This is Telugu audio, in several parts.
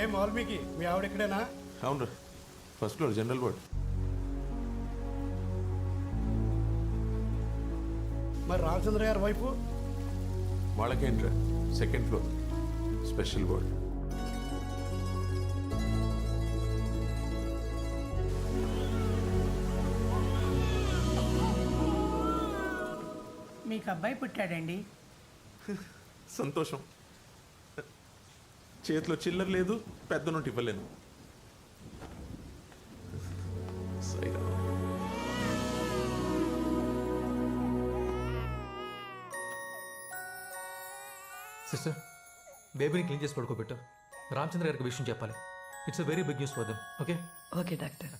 ఏం వాల్మీకి? మీ ఆవిడ ఇక్కడేనా? అవును. ఫస్ట్ ఫ్లోర్ జనరల్ వార్డ్ మరి రామచంద్ర గారి వైపు? వాళ్ళకేంట్రా సెకండ్ ఫ్లోర్ స్పెషల్ వార్డ్ మీకు అబ్బాయి పుట్టాడండి. సంతోషం. చేతిలో చిల్లర లేదు పెద్ద నోటి ఇవ్వలేను. సైరా. సిస్టర్ బేబీని క్లీన్ చేసి పడుకోబెట్టు. రామచంద్ర గారికి విషయం చెప్పాలి. It's a very big news for them okay okay doctor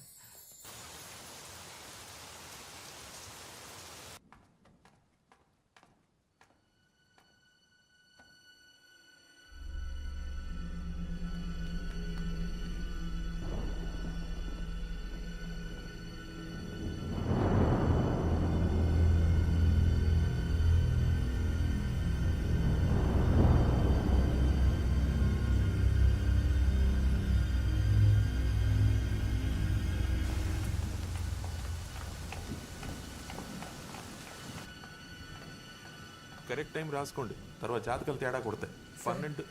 correct time రాసుకోండి. తర్వాత జాతకాలు తేడా కొడతాయి. పన్నెండు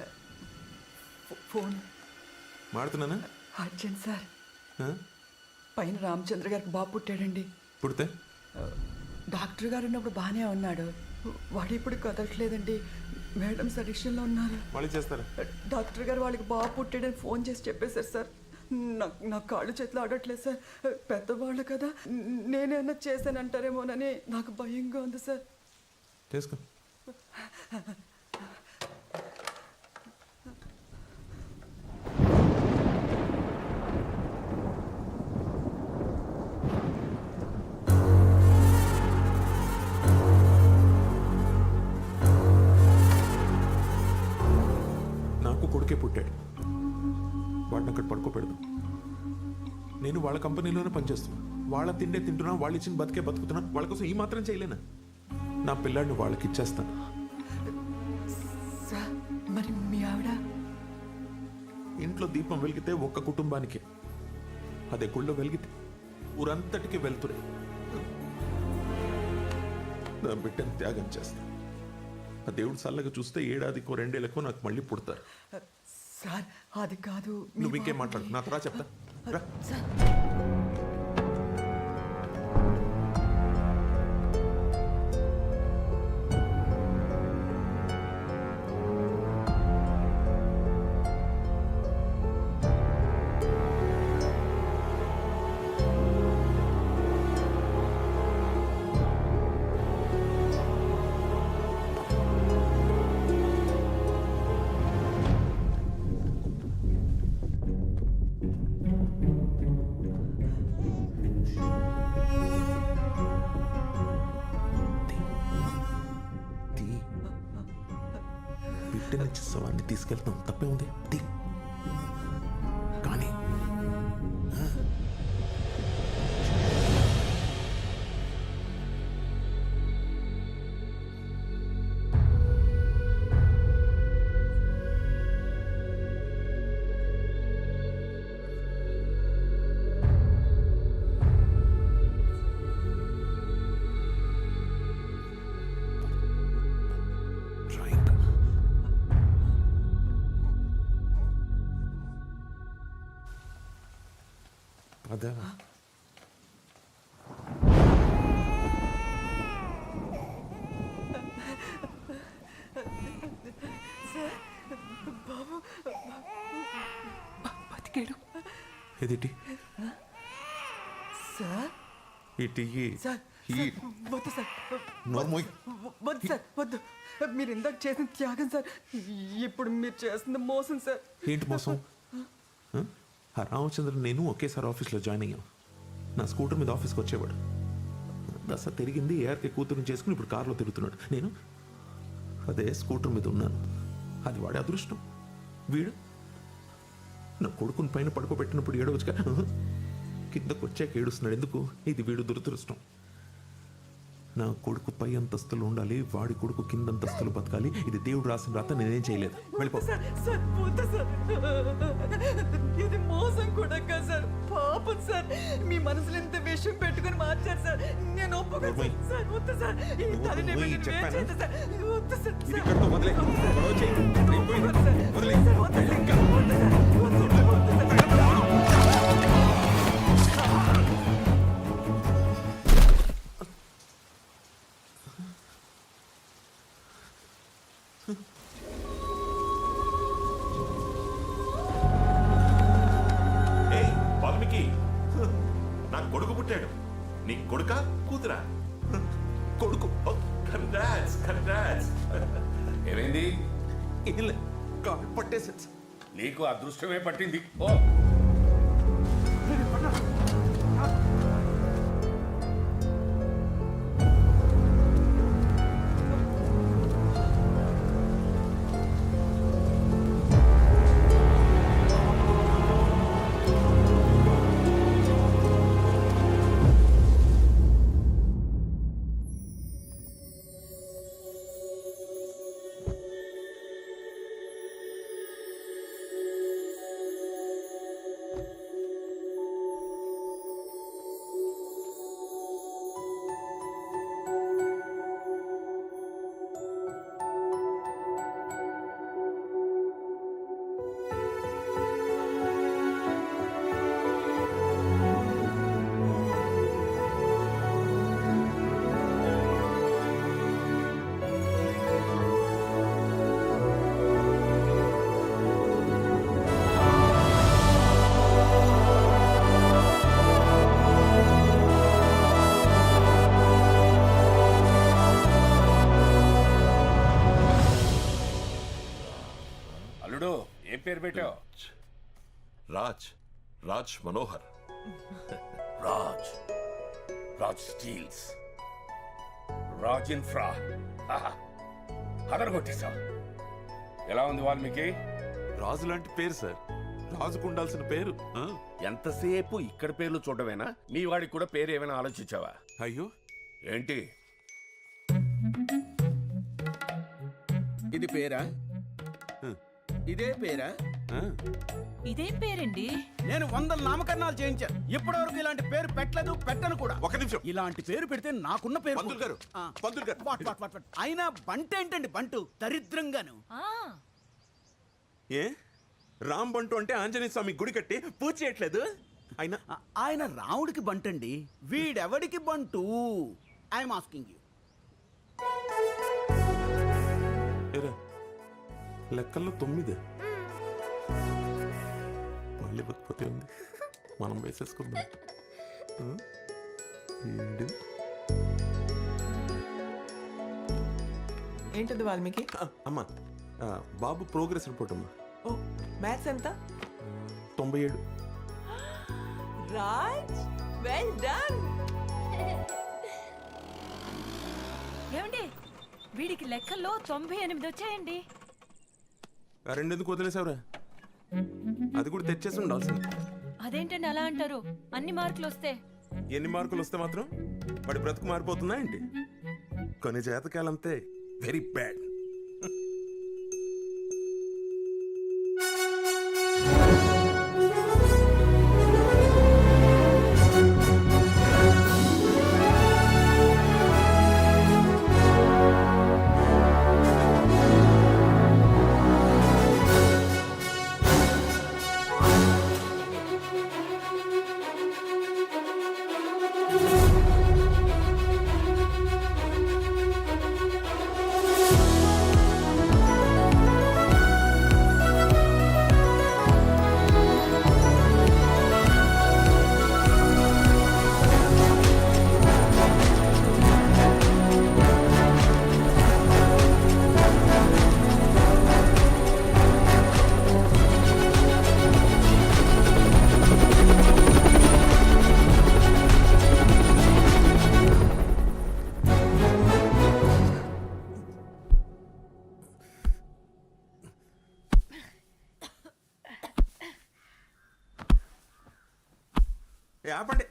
ఫోన్. మాడుతున్నానా urgent sir? పైన రామచంద్ర గారికి బాబు పుట్టాడండి. పుడితే? డాక్టర్ గారు ఉన్నప్పుడు బాగానే ఉన్నాడు. వాడు ఇప్పుడు కదలట్లేదండి. మేడం సజెషన్లో ఉన్నారు. మళ్ళీ చేస్తారా? డాక్టర్ గారు వాళ్ళకి బాబు పుట్టాడని ఫోన్ చేసి చెప్పేశారు సార్. నాకు నా కాళ్ళు చేతులు ఆడట్లేదు సార్. పెద్దవాళ్ళు కదా. నేనేమన్నా చేశానంటారేమోనని నాకు భయంగా ఉంది సార్. చేసుకో నాకు కొడుకే పుట్టాడు. వాడిని అక్కడ పడుకోపెడదాం నేను వాళ్ళ కంపెనీలోనే పనిచేస్తున్నాను వాళ్ళ తిండే తింటున్నా వాళ్ళు ఇచ్చిన బతికే బతుకుతున్నా వాళ్ళ కోసం ఈ మాత్రం చేయలేనా? నా పిల్లాడిని వాళ్ళకి ఇచ్చేస్తాను ఇంట్లో దీపం వెలిగితే ఒక్క కుటుంబానికే. అదే గుళ్ళో వెలిగితే ఊరంతటికి వెళ్తురే. నా బిడ్డను త్యాగం చేస్తా. ఆ దేవుడు చల్లగా చూస్తే ఏడాదికో రెండేళ్ళకో నాకు మళ్ళీ పుడతారు. సార్ అది కాదు నువ్వు ఇంకేం మాట్లాడు నాతో రా చెప్తా. రా. బిడ్డనిచ్చి శవాన్ని తీసుకెళ్తాం తప్పే ఉంది. పద బతికాడు. ఇది టీ సార్? ఈ టీ సార్ వద్దు సార్. వద్దు సార్ వద్దు. మీరు ఇందాక చేసిన త్యాగం సార్. ఇప్పుడు మీరు చేస్తుంది మోసం సార్. ఏంటి మోసం? ఆ? రామచంద్ర నేను ఒకేసారి ఆఫీస్లో జాయిన్ అయ్యాం. నా స్కూటర్ మీద ఆఫీస్కి వచ్చేవాడు. దశ తిరిగింది ఏఆర్కే కూతురుని చేసుకుని ఇప్పుడు కారులో తిరుగుతున్నాడు. నేను అదే స్కూటర్ మీద ఉన్నాను. అది వాడి అదృష్టం. వీడు నా కొడుకుని పైన పడుకోబెట్టినప్పుడు ఏడవచ్చుగా. కిందకు వచ్చాక ఏడుస్తున్నాడు. ఎందుకు? ఇది వీడు దురదృష్టం. నా కొడుకు పై అంతస్తులు ఉండాలి వాడి కొడుకు కింద అంతస్తులు బతకాలి. ఇది దేవుడు రాసిన రాత నేనేం చేయలేదు. వెళ్ళిపో. పాపం సార్ మీ మనసులో ఎంత విషయం పెట్టుకొని మార్చారు సార్ నేను ఒప్పుకోను. సార్ వద్దు సార్ ఈ నువ్వు తల్లిని పోయి మీరు చెప్పానా? వేచేయండి సార్ వద్దు సార్ ఇది సార్. ఇక్కడితో వదిలే. వద్దు సార్. గొడవ చేయకు. నేను నేను పోయి. ఒప్పుకోను సార్. వదిలే. సార్, వద్దు సార్. వద్దు సార్. వద్దు సార్. పుట్టాడు నీ కొడుక? కూతురా? కొడుకు. కంగ్రాట్స్ కంగ్రాట్స్ ఏమైంది. కాలు పట్టేసాడు సార్. నీకు అదృష్టమే పట్టింది. ఓ. రాజ్ రాజ్ మనోహర్. రాజ్. రాజ్ స్టీల్స్. రాజ్ ఇన్ఫ్రా. అదరగొట్టేశావు ఎలా ఉంది వాల్మీకి? రాజు లాంటి పేరు సార్. రాజుకు ఉండాల్సిన పేరు ఆ? ఎంతసేపు ఇక్కడ పేర్లు చూడమేనా మీ వాడికి కూడా పేరు ఏమైనా ఆలోచించావా? అయ్యో. ఏంటి? ఇది పేరా? ఇదే పేరా. ఇదేం పేరండి? నేను వందల నామకరణాలు చేయించాను ఇప్పటివరకు ఇలాంటి పేరు పెట్టలేదు పెట్టను కూడా. ఒక నిమిషం. ఇలాంటి పేరు పెడితే నాకున్న పేరు పంతులు గారు, ఆ. పంతులు గారు. What, what, what, what. అయినా బంట ఏంటండి బంటు? దరిద్రంగాను. ఆ. ఏ? రామ్ బంటు అంటే ఆంజనేయ స్వామి గుడి కట్టి పూజ చేయట్లేదు? అయినా ఆ, ఆయన రాముడికి బంటండి. వీడెవడికి బంటు? ఐఎమ్ ఆస్కింగ్ యూ ఏరా లెక్కల్లో తొమ్మిది. మళ్ళీ బతిపోతే ఉంది. మనం వేసేసుకుందాం? ఏడు ఏంటది? వాల్మీకి? ఆ, అమ్మా ఆ, బాబు ప్రోగ్రెస్ రిపోర్ట్ అమ్మా. ఓ మ్యాథ్స్ ఎంత? తొంభై ఏడు. రాజ్ వెల్ డన్ ఏమండి? వీడికి లెక్కల్లో తొంభై ఎనిమిది వచ్చాయండి. ఆ రెండెందుకు వదిలేసావురా? అది కూడా తెచ్చేసి ఉండాల్సింది. అదేంటండి అలా అంటారు? అన్ని మార్కులు వస్తే? ఎన్ని మార్కులు వస్తే మాత్రం వాడి బ్రతుకు మారిపోతుందా ఏంటి? కొన్ని జాతకాలంతే వెరీ బ్యాడ్ ఆపండి.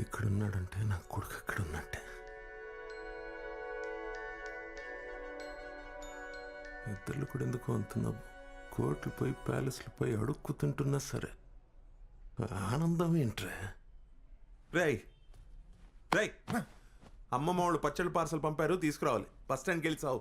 ఇక్కడున్నాడంటే నా కొడుకు ఇక్కడ ఉన్నట్టే ఇద్దరు కూడా ఎందుకు అంతున్నా కోట్లు పోయి ప్యాలెస్లు పోయి అడుక్కుతుంటున్నా సరే. ఆనందం ఏంట్రా? రేయ్ రేయ్ అమ్మమ్మ వాళ్ళు పచ్చడి పార్సల్ పంపారు తీసుకురావాలి. బస్ స్టాండ్కి వెళ్ళి సావు.